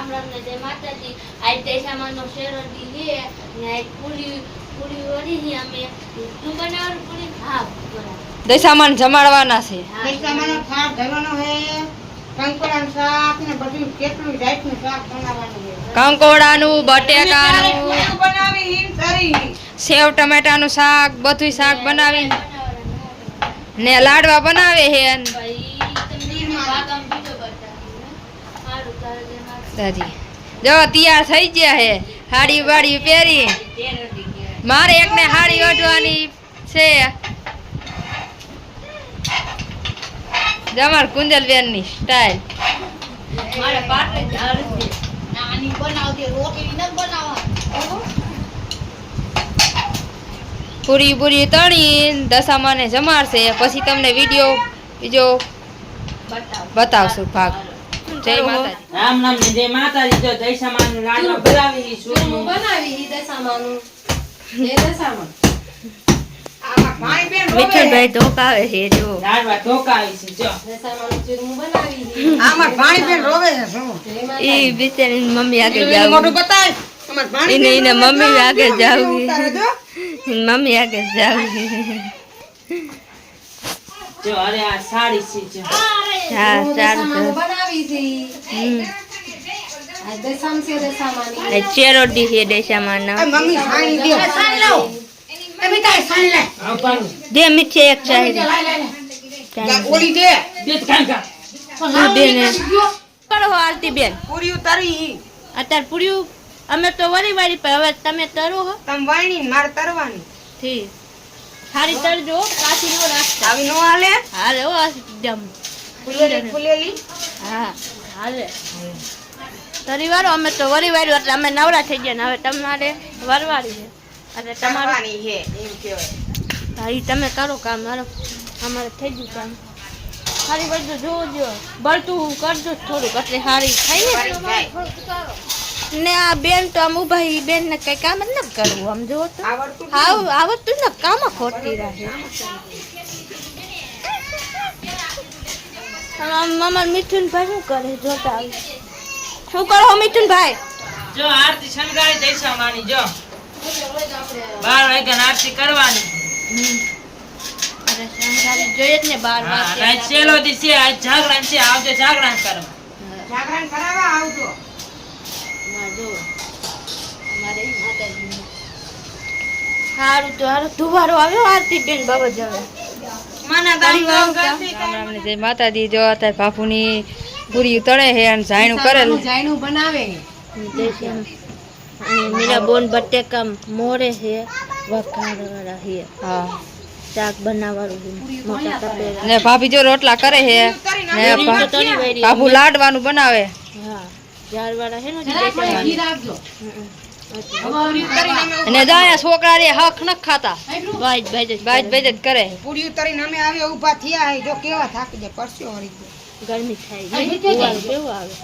રામ રામ ને જય માતાજી. આજ દેશામાંનો શેરડી છે ને આજ પૂરી પૂરી વળી છે અમે. શું બનાવવાનું પૂરી? હા દશામાન જમાડવાના છે. હા, પૈસામાંનો થાળ ધરવાનો હે. કંકોડાનું શાક ને બધું કેટલું જાતનું શાક બનાવવાનું હે. કંકોડાનું બટેકાનું. બનાવી? સેવ ટમેટાનું શાક બધું શાક બનાવી. ને લાડવા બનાવે છે અને ભાઈ તમને ભાગમ બીજો બતાવી સારું તારે જય માતાજી દાદી જો તૈયાર થઈ ગયા હે. હાડી વાડી પહેરી. મારે એકને હાડી ઓઢવાની છે. જમાર કુંજલબેનની બનાવવા. પૂરી પૂરી તળી દશામાને જમાડશે. પછી તમને વીડિયો બીજો બતાવશું ભાગ. જય માતાજી. રામ નામ જય માતાજી. જો દૈસામાન લાડવા બનાવી છું આમાં પાણી બેન રોવે. મિથુનભાઈ ધોકાવે છે જો. ઢોકાવી છે જો. આમાં પાણી બેન રોવે છે શું? ઈ બિચારી મમ્મી આગળ જાવ. બતાય. એને એને મમ્મી આગળ જાવું. મમ્મી આગળ જાવ. જો અરે આ સાડી છે દેશામાં દે. મીઠે એક ચાહી ઓલી દે. કરો આરતી બેન. પૂરી તરી અત્યારે પૂર્યું અમે તો વરી વાળી પણ હવે તમે તરો હો. તમે વાણી મારે તરવાની. ઠીક. સારી તરજો કાચી નો રાખતા આવી નો હાલે? હાલે ઓ એકદમ. ફૂલેલી ફૂલેલી. હા હાલે. તરી વારો અમે તો વરી વાર્યું એટલે અમે નવરા થઈ ગયા ને હવે તમારે વરવારી છે. એટલે તમારે છે એમ કહેવાય. હા એ તમે કરો કામ મારો અમારે થઈ ગયું કામ. સારી બધું જોજો. બળતું કરજો થોડુંક એટલે સારી થાય ને ને આ બેન તો આમ ઊભા એ બેન ને કઈ કામ જ ન કરવું આમ જો તો. આવડતું આવ આવડતું ને કામ ખોટી રહે મામા મિથુનભાઈ શું કરે જોતા આવી. શું કરો મિથુનભાઈ? જો આરતી શણગારી દૈસામાની જો. બાર વાગ્યા આરતી કરવાની. જોઈએ જ ને બાર વાગ્યા. છેલ્લો દિવસે છે આજ જાગરણ છે આવજો જાગરણ કરવા. જાગરણ કરાવવા આવજો. સારું તો હારું ધુવારો આવ્યો આરતી બેન બાબા જાવે જય માતાજી જો અત્યારે બાપુની પૂરી તળે છે અને ઝાયણું કરેલું. જાયણું બનાવે. મીરા બોન બટેકા મોરે છે વઘારવાળા છે. હા. શાક બનાવવાનું ને ભાભી જો રોટલા કરે છે ને. બાપુ લાડવાનું બનાવે. હા જારવાળા છે ને અને છોકરા રે હક ન ખાતા બાજ બાજ બાજ બાજ કરે પૂરી ઉતારીને અમે આવે ઊભા થયા જો કેવા થાકી જાય પરસ્યો વળી ગયો ગરમી થાય કેવું આવે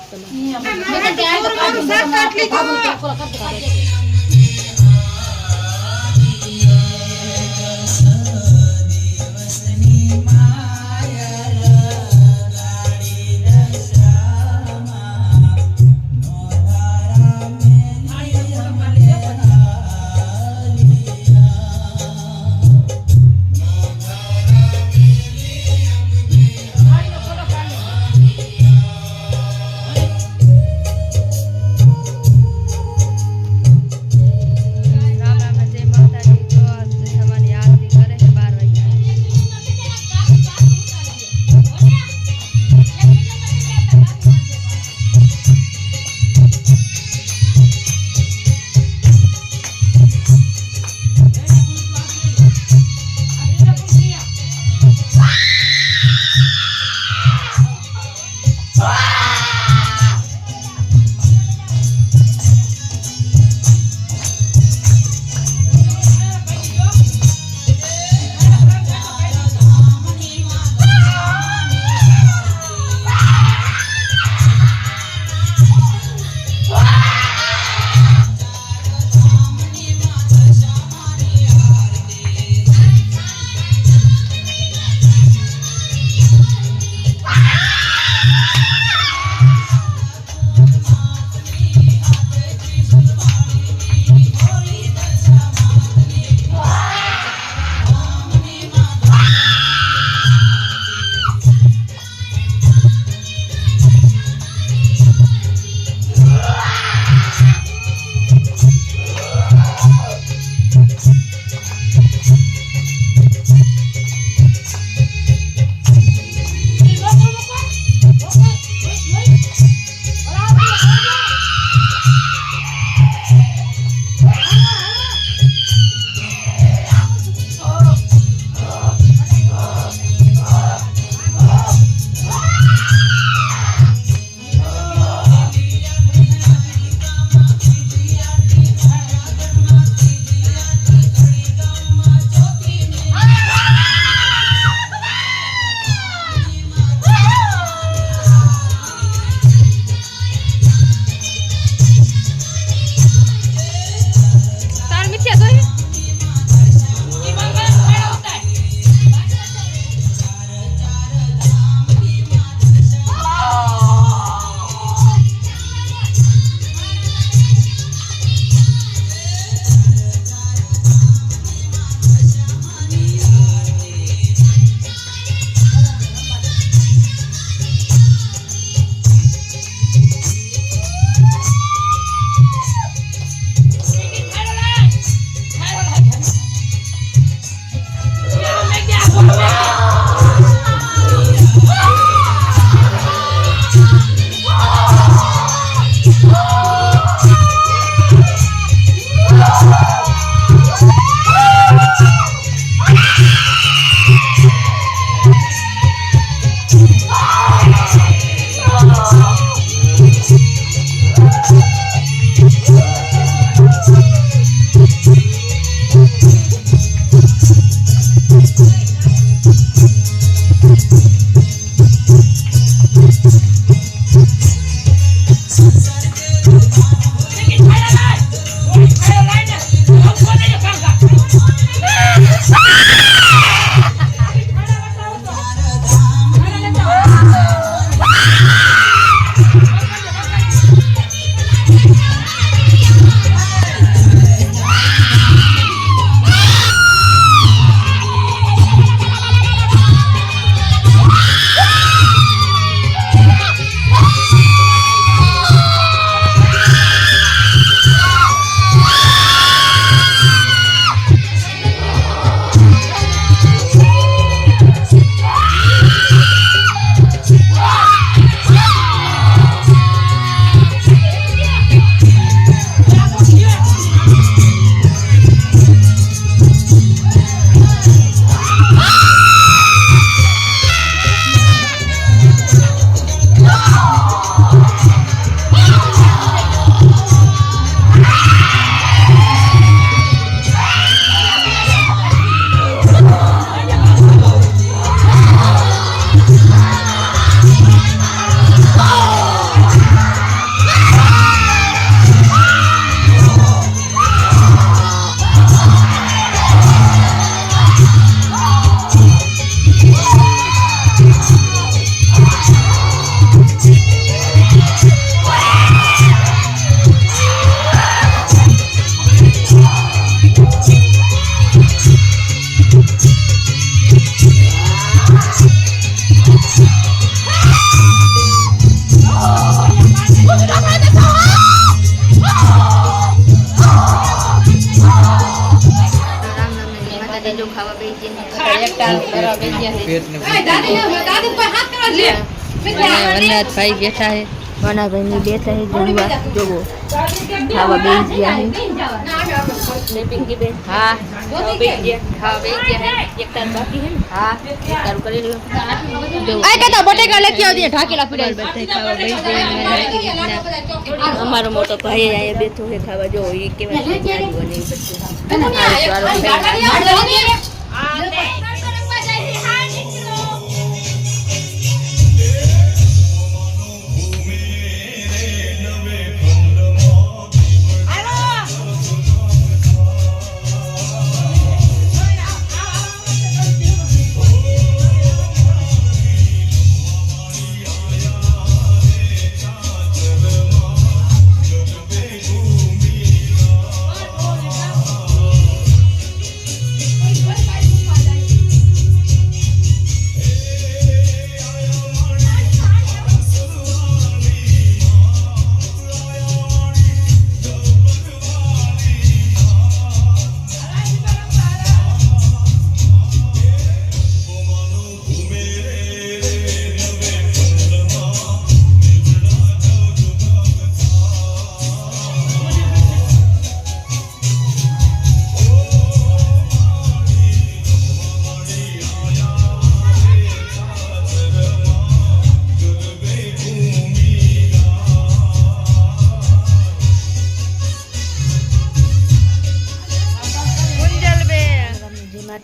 તમારે જો ખાવા બેસી વનરાજ ભાઈ બેઠા છે. વનાભાઈ ની બેઠા છે જમવા જોવો ખાવા બેસી ગયા છે ને પિંકી બેન હા ખાવા બેસી ગયા ખાવા બેસી ગયા છે એક તાર બાકી છે ને હા તારું કરી લ્યો જોવો આ કહેતા બટેકા લેતી આવતી ઢાકેલા પીડા બધા ખાવા બેસી ગયા અમારો મોટો ભાઈ અહીંયા બેઠો છે ખાવા જો એ કેવા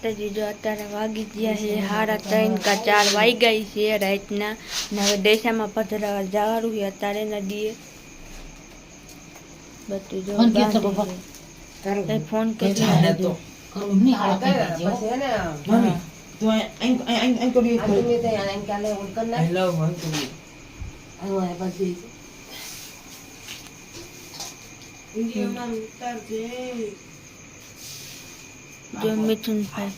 છે જાજુ અને એ બધું સારું સારું ખાઈ જે માતાજી જો અત્યારે વાગી ગયા છે સાડા ત્રણ કા ચાર વાગી ગઈ છે રાતના. ને હવે દેશામાં પધરાવા જવાનું છે અત્યારે નદીએ. બધું જો બાંધી છે. એ ફોન કરી જો મિથુનભાઈ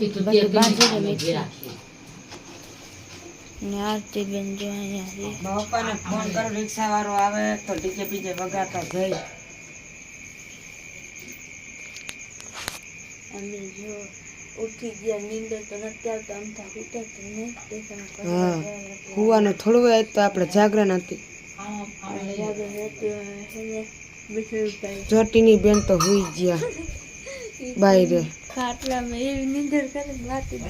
મિથુન ને આરતી બેન જો અહીંયા પપ્પાને ફોન કરો રિક્ષા વાળો આવે તો ડીજે બીજે વગાડતા જઈ અમે જો ઉઠી ગયા નીંદર તો નથી આવતા આમ થા ઉઠતા તો ને હા. કરવા થોડું હોય તો આપણે જાગરણ હતી. જાગરણ હતી હે ને બેન તો હુઈ ગયા બાયરે. ખાટલામાં એવી નીંદર કરે વાત જ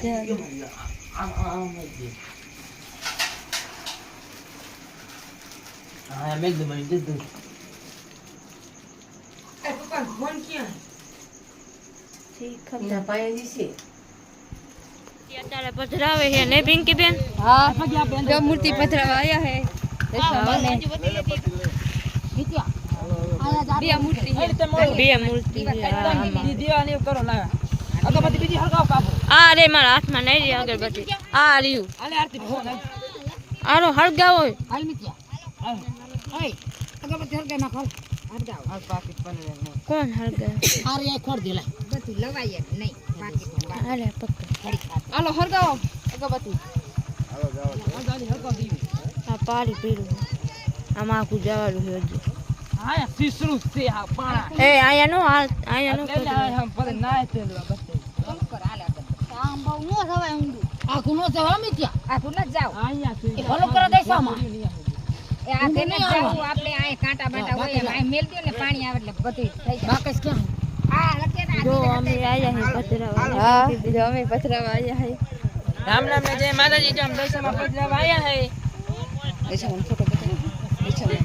હા મેં કીધું મને કીધું ફોન ક્યાં? અત્યારે પધરાવે છે ને પિંકી બેન હા મૂર્તિ પધરાવા આવ્યા હે દશામાને બે મૂર્તિ બે મૂર્તિ આમાં. દીવાની કરો લાવે અગરબત્તી બીજી હળગાવ કાપો આ રે મારા હાથમાં નહીં રહી અગરબત્તી. આ રહ્યું. આલે આરતી ફોન આરો હળગાવો હાલ મિત્યા ઓય અગરબત્તી હાલ હળગાવ. કોણ હળગાવે આ રે ખોડ દે. લા લવાય નહીં બાકી હાલે પકડ હાલો હરગાવો અગરબત્તી આ પાડી પીરું આમાં આખું જવાનું છે હજુ. એ આ તેને જાવું આપણે આ કાંટા બાંટા હોય આ મેલ દો ને પાણી આવે એટલે બધું થઈ જાય. બાકસ ક્યાં? આ લખે ને જો અમે આયા હે પધરાવા હા જો અમે પથરાવા આયા હે. રામ રામ ને જય માતાજી દર્શનમાં પધરાવા આયા હે. દશામાનો ફોટો બતાવો દશામાનો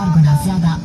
Cargo Graciada